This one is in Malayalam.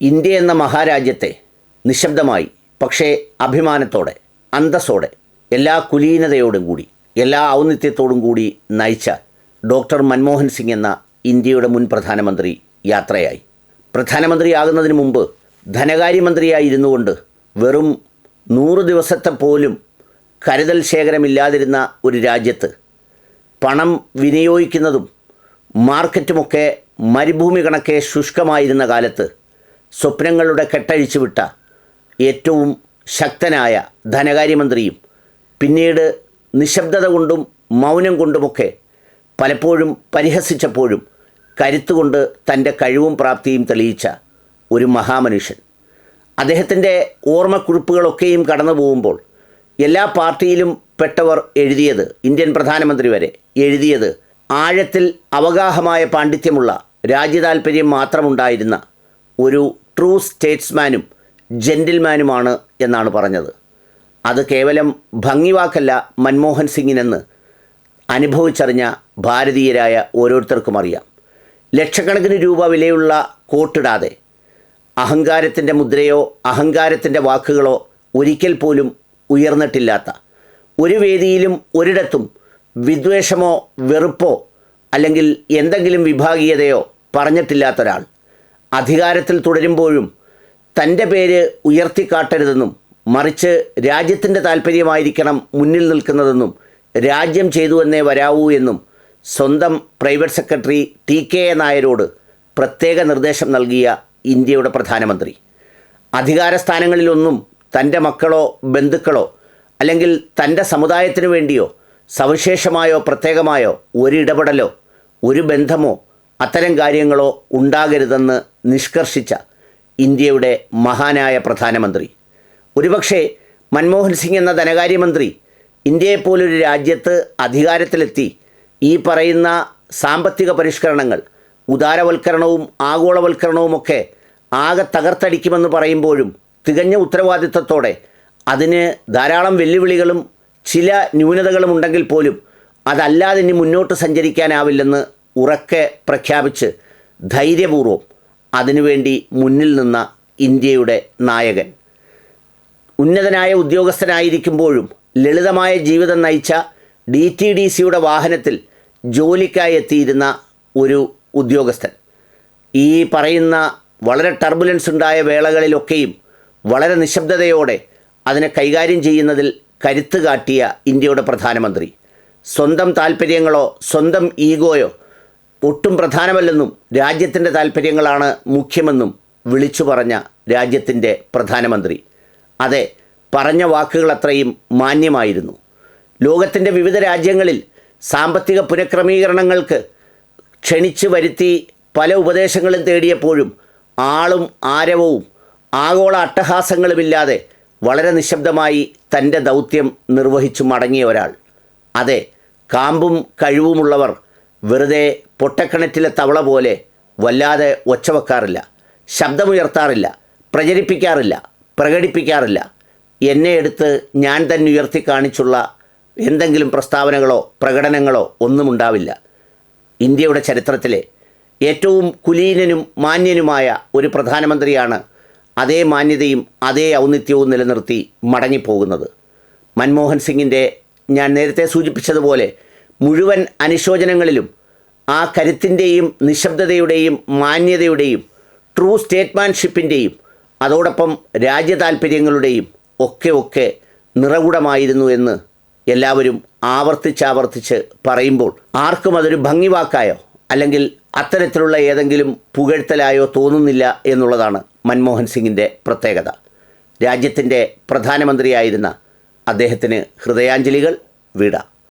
ഇന്ത്യ എന്ന മഹാരാജ്യത്തെ നിശബ്ദമായി പക്ഷേ അഭിമാനത്തോടെ അന്തസ്സോടെ എല്ലാ കുലീനതയോടും കൂടി എല്ലാ ഔന്നിത്യത്തോടും കൂടി നയിച്ച ഡോക്ടർ മൻമോഹൻ സിംഗ് എന്ന ഇന്ത്യയുടെ മുൻ പ്രധാനമന്ത്രി യാത്രയായി. പ്രധാനമന്ത്രിയാകുന്നതിന് മുമ്പ് ധനകാര്യമന്ത്രിയായിരുന്നു കൊണ്ട് വെറും നൂറ് ദിവസത്തെ പോലും കരുതൽ ശേഖരമില്ലാതിരുന്ന ഒരു രാജ്യത്ത് പണം വിനിയോഗിക്കുന്നതും മാർക്കറ്റുമൊക്കെ മരുഭൂമി കണക്കെ ശുഷ്കമായിരുന്ന കാലത്ത് സ്വപ്നങ്ങളുടെ കെട്ടഴിച്ചു വിട്ട ഏറ്റവും ശക്തനായ ധനകാര്യമന്ത്രിയും പിന്നീട് നിശബ്ദത കൊണ്ടും മൗനം കൊണ്ടുമൊക്കെ പലപ്പോഴും പരിഹസിച്ചപ്പോഴും കരുത്തുകൊണ്ട് തന്റെ കഴിവും പ്രാപ്തിയും തെളിയിച്ച ഒരു മഹാമനുഷ്യൻ. അദ്ദേഹത്തിന്റെ ഓർമ്മക്കുറിപ്പുകളൊക്കെയും കടന്നു പോകുമ്പോൾ എല്ലാ പാർട്ടിയിലും പെട്ടവർ എഴുതിയത് ഇന്ത്യൻ പ്രധാനമന്ത്രി വരെ എഴുതിയത് ആഴത്തിൽ അവഗാഹമായ പാണ്ഡിത്യമുള്ള രാജ്യതാൽപര്യം മാത്രമുണ്ടായിരുന്ന ഒരു ട്രൂ സ്റ്റേറ്റ്സ്മാനും ജെന്റിൽമാനുമാണ് എന്നാണ് പറഞ്ഞത്. അത് കേവലം ഭംഗിവാക്കല്ല മൻമോഹൻ സിംഗിനെന്ന് അനുഭവിച്ചറിഞ്ഞ ഭാരതീയരായ ഓരോരുത്തർക്കും അറിയാം. ലക്ഷക്കണക്കിന് രൂപ വിലയുള്ള കോട്ടിടാതെ അഹങ്കാരത്തിന്റെ മുദ്രയോ അഹങ്കാരത്തിന്റെ വാക്കുകളോ ഒരിക്കൽ പോലും ഉയർന്നിട്ടില്ലാത്ത ഒരു വേദിയിലും ഒരിടത്തും വിദ്വേഷമോ വെറുപ്പോ അല്ലെങ്കിൽ എന്തെങ്കിലും വിഭാഗീയതയോ പറഞ്ഞിട്ടില്ലാത്ത ഒരാൾ. അധികാരത്തിൽ തുടരുമ്പോഴും തന്റെ പേര് ഉയർത്തിക്കാട്ടരുതെന്നും മറിച്ച് രാജ്യത്തിന്റെ താല്പര്യമായിരിക്കണം മുന്നിൽ നിൽക്കുന്നതെന്നും രാജ്യം ചെയ്തു എന്നേ വരാവൂ എന്നും സ്വന്തം private secretary T K A നായരോട് പ്രത്യേക നിർദ്ദേശം നൽകിയ ഇന്ത്യയുടെ പ്രധാനമന്ത്രി. അധികാര സ്ഥാനങ്ങളിലൊന്നും തന്റെ മക്കളോ ബന്ധുക്കളോ അല്ലെങ്കിൽ തന്റെ സമുദായത്തിനു വേണ്ടിയോ സവിശേഷമായോ പ്രത്യേകമായോ ഒരിടപെടലോ ഒരു ബന്ധമോ അത്തരം കാര്യങ്ങളോ ഉണ്ടാകരുതെന്ന് നിഷ്കർഷിച്ച ഇന്ത്യയുടെ മഹാനായ പ്രധാനമന്ത്രി. ഒരുപക്ഷെ മൻമോഹൻ സിംഗ് എന്ന ധനകാര്യമന്ത്രി ഇന്ത്യയെപ്പോലൊരു രാജ്യത്ത് അധികാരത്തിലെത്തി ഈ പറയുന്ന സാമ്പത്തിക പരിഷ്കരണങ്ങൾ ഉദാരവൽക്കരണവും ആഗോളവൽക്കരണവുമൊക്കെ ആകെ തകർത്തടിക്കുമെന്ന് പറയുമ്പോഴും തികഞ്ഞ ഉത്തരവാദിത്തത്തോടെ അതിന് ധാരാളം വെല്ലുവിളികളും ചില ന്യൂനതകളും ഉണ്ടെങ്കിൽ പോലും അതല്ലാതെ ഇനി മുന്നോട്ട് സഞ്ചരിക്കാനാവില്ലെന്ന് ഉറക്കെ പ്രഖ്യാപിച്ച് ധൈര്യപൂർവം അതിനുവേണ്ടി മുന്നിൽ നിന്ന ഇന്ത്യയുടെ നായകൻ. ഉന്നതനായ ഉദ്യോഗസ്ഥനായിരിക്കുമ്പോഴും ലളിതമായ ജീവിതം നയിച്ച ഡി ടി ഡി സിയുടെ വാഹനത്തിൽ ജോലിക്കായി എത്തിയിരുന്ന ഒരു ഉദ്യോഗസ്ഥൻ. ഈ പറയുന്ന വളരെ ടർബുലൻസ് ഉണ്ടായ വേളകളിലൊക്കെയും വളരെ നിശബ്ദതയോടെ അതിനെ കൈകാര്യം ചെയ്യുന്നതിൽ കരുത്ത് കാട്ടിയ ഇന്ത്യയുടെ പ്രധാനമന്ത്രി. സ്വന്തം താല്പര്യങ്ങളോ സ്വന്തം ഈഗോയോ ഒട്ടും പ്രധാനമല്ലെന്നും രാജ്യത്തിന്റെ താല്പര്യങ്ങളാണ് മുഖ്യമെന്നും വിളിച്ചു പറഞ്ഞ രാജ്യത്തിന്റെ പ്രധാനമന്ത്രി. അതെ പറഞ്ഞ വാക്കുകൾ അത്രയും മാന്യമായിരുന്നു. ലോകത്തിന്റെ വിവിധ രാജ്യങ്ങളിൽ സാമ്പത്തിക പുനഃക്രമീകരണങ്ങൾക്ക് ക്ഷണിച്ചു വരുത്തി പല ഉപദേശങ്ങളും തേടിയപ്പോഴും ആളും ആരവവും ആഗോള അട്ടഹാസങ്ങളുമില്ലാതെ വളരെ നിശബ്ദമായി തന്റെ ദൗത്യം നിർവഹിച്ചു മടങ്ങിയ ഒരാൾ. അതെ കാമ്പും കഴിവുമുള്ളവർ വെറുതെ പൊട്ടക്കിണറ്റിലെ തവള പോലെ വല്ലാതെ ഒച്ചവെക്കാറില്ല ശബ്ദമുയർത്താറില്ല പ്രചരിപ്പിക്കാറില്ല പ്രകടിപ്പിക്കാറില്ല. എന്നെ എടുത്ത് ഞാൻ തന്നെ ഉയർത്തി കാണിച്ചുള്ള എന്തെങ്കിലും പ്രസ്താവനകളോ പ്രകടനങ്ങളോ ഒന്നും ഉണ്ടാവില്ല ഇന്ത്യയുടെ ചരിത്രത്തിലെ ഏറ്റവും കുലീനനും മാന്യനുമായ ഒരു പ്രധാനമന്ത്രിയാണ് അതേ മാന്യതയും അതേ ഔന്നിത്യവും നിലനിർത്തി മടങ്ങിപ്പോകുന്നത്. മൻമോഹൻ സിംഗിന്റെ ഞാൻ നേരത്തെ സൂചിപ്പിച്ചതുപോലെ മുഴുവൻ അനുശോചനങ്ങളിലും ആ കരുത്തിന്റെയും നിശബ്ദതയുടെയും മാന്യതയുടെയും ട്രൂ സ്റ്റേറ്റ്മാൻഷിപ്പിന്റെയും അതോടൊപ്പം രാജ്യതാൽപ്പര്യങ്ങളുടെയും ഒക്കെ ഒക്കെ നിറകുടമായിരുന്നു എന്ന് എല്ലാവരും ആവർത്തിച്ചാവർത്തിച്ച് പറയുമ്പോൾ ആർക്കും അതൊരു ഭംഗിവാക്കായോ അല്ലെങ്കിൽ അത്തരത്തിലുള്ള ഏതെങ്കിലും പുകഴ്ത്തലായോ തോന്നുന്നില്ല എന്നുള്ളതാണ് മൻമോഹൻ സിംഗിന്റെ പ്രത്യേകത. രാജ്യത്തിന്റെ പ്രധാനമന്ത്രിയായിരുന്ന അദ്ദേഹത്തിന് ഹൃദയാഞ്ജലികൾ വിട.